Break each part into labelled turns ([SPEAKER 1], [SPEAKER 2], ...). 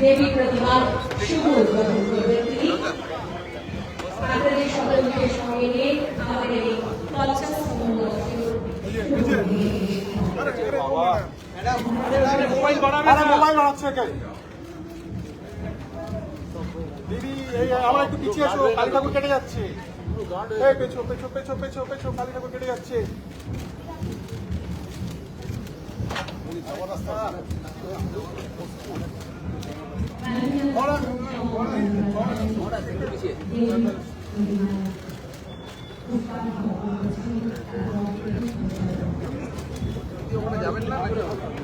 [SPEAKER 1] দেবী প্রতিমার শুভ উদ্বোধন করবেন তিনি আপনাদের সকলকে সঙ্গে নিয়ে আমাদের এই বর্ষের
[SPEAKER 2] মোবাইল বাড়াবে মোবাইল বাড়াচ্ছে দিদি এই আমরা কেটে যাচ্ছে। এই পেছো পেছো পেছো পেছো পেছো কালী কেটে যাচ্ছে।
[SPEAKER 1] these places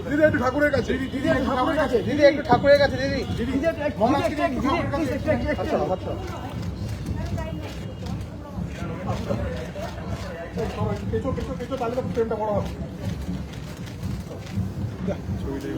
[SPEAKER 3] দিদি
[SPEAKER 2] একটু ঠাকুরের কাছে দিদি একটু ঠাকুরের কাছে
[SPEAKER 3] দিদি একটু ঠাকুরের কাছে দিদি দিদি দিদি
[SPEAKER 2] আচ্ছা আচ্ছা পেছো পেছো পেছো তাহলে তো ফ্রেমটা বড় হবে ছবিটাই।